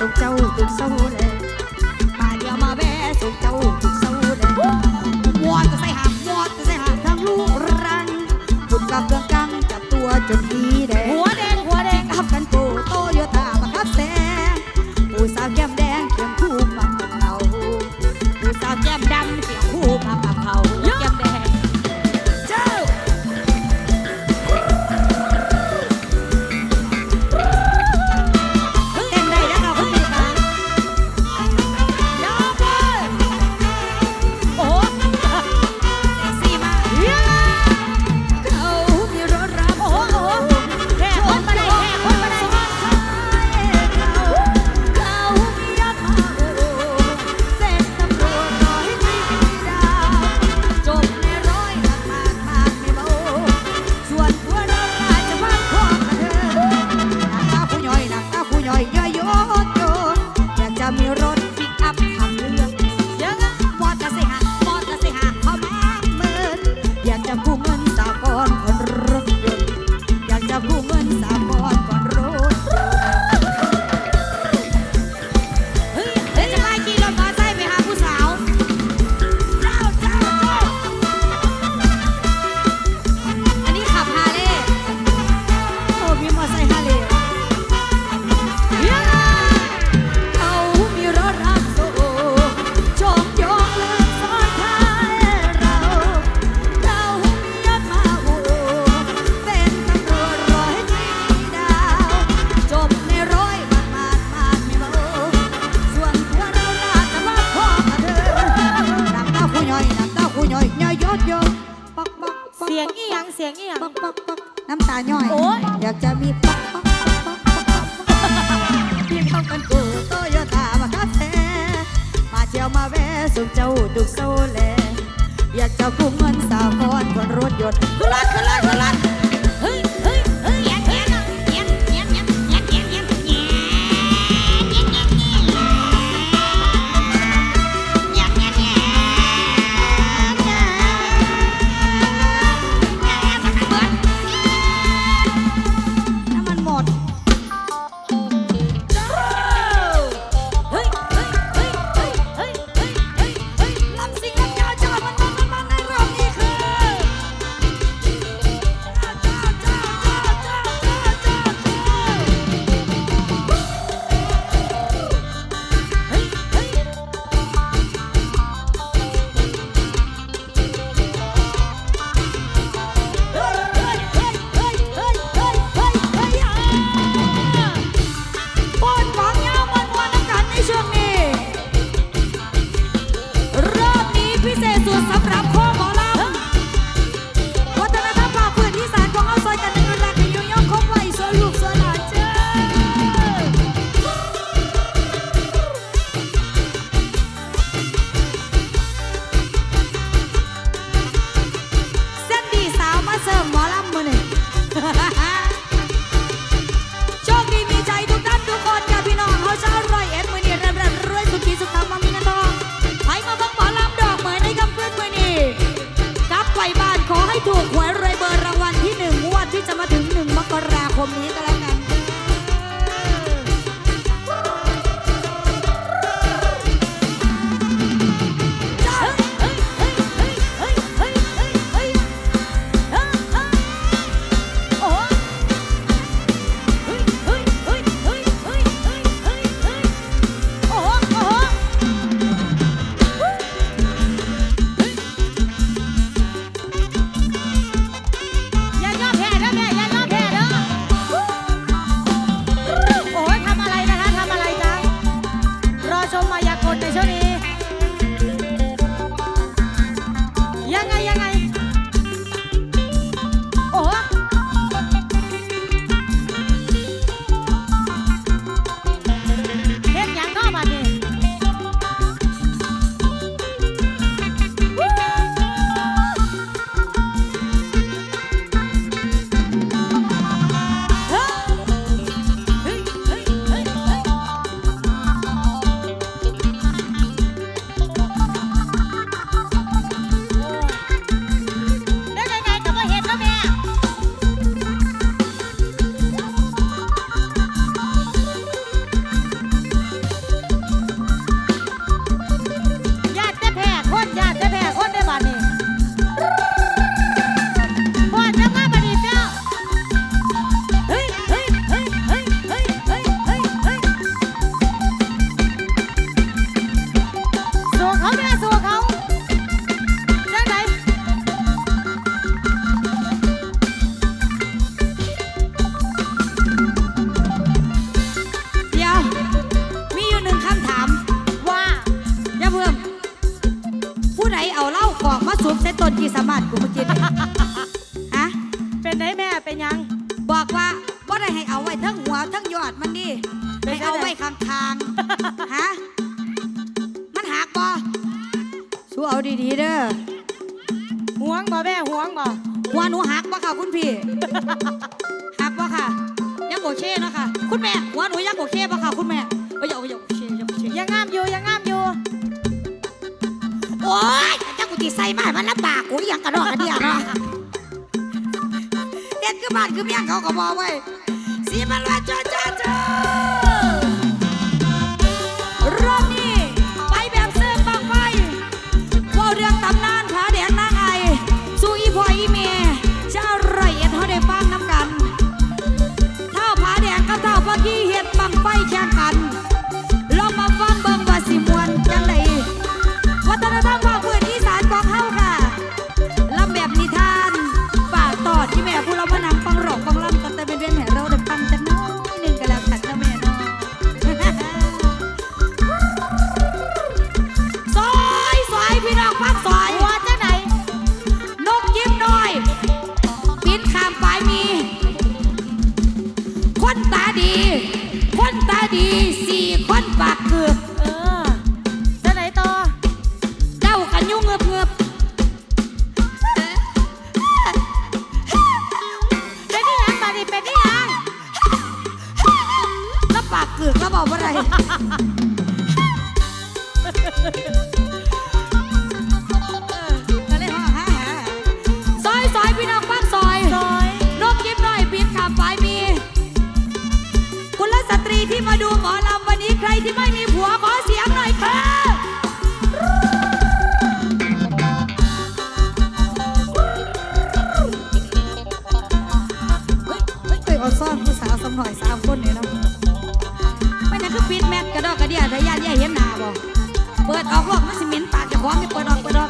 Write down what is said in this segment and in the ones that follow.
都加我 Santana. หักวะค่ะ ยังโอเคนะค่ะคุณแม่หัวหนูยังโอเคปะค่ะคุณแม่เอ้ยอย่าอย่าโอเคอย่าโอเคยังงามอยู่ยังงามอยู่ โอ๊ยจ้ากูตีใส่มาใมันลำบากกูอยากกระโดดกระเดียเนาะเด็ดคือบ้านคือเมียเขาก็บอกไว้สีมันว่าจ้าจ้าจ้า ที่ไม่มีผัวขอเสียงหน่อยค่ะเคยเอาซ่อนผู้สาวสมหน่อยสามคนเลยเนาะไม่นั่นคือปิดแม็กกระดอกกระเดียทะยานแย่เห็นหน้าบ่เปิดออกหลอกมันสิหมินปากจะคว้างจะเปิดออกเปิดออก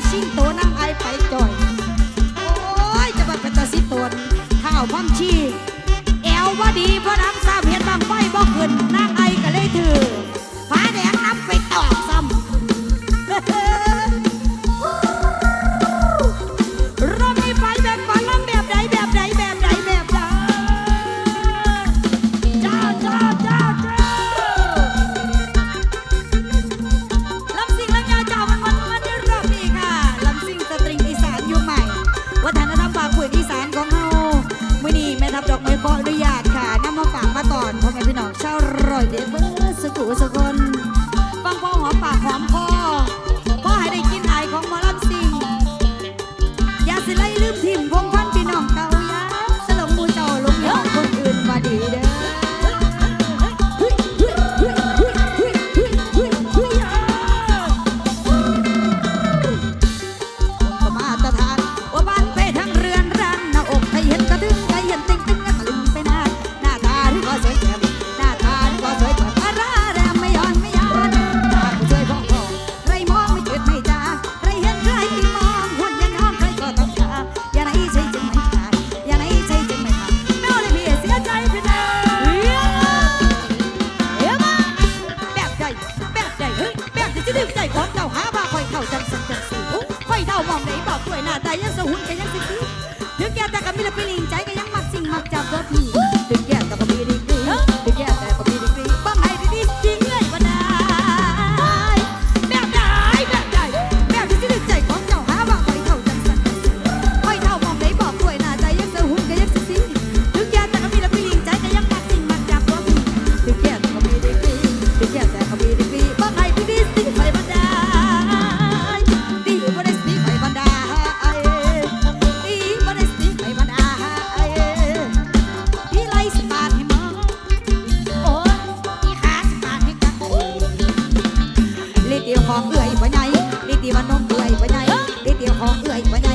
心 อนเจ้าหาบ้าคอยเท่าจังสันจังสีคอยเท่ามองไหนบอกด้วยหน้าตายังสะหุ่นกันยังสิถึงแกแต่กับมิเปิลิงใจกันยังมักสิ่งมักจับรถหนี เดียวของเอื่อยไปไหนนิดเดียวมันนมเอื่อยไปไหนนิดเดียวของเอื่อยไปไหน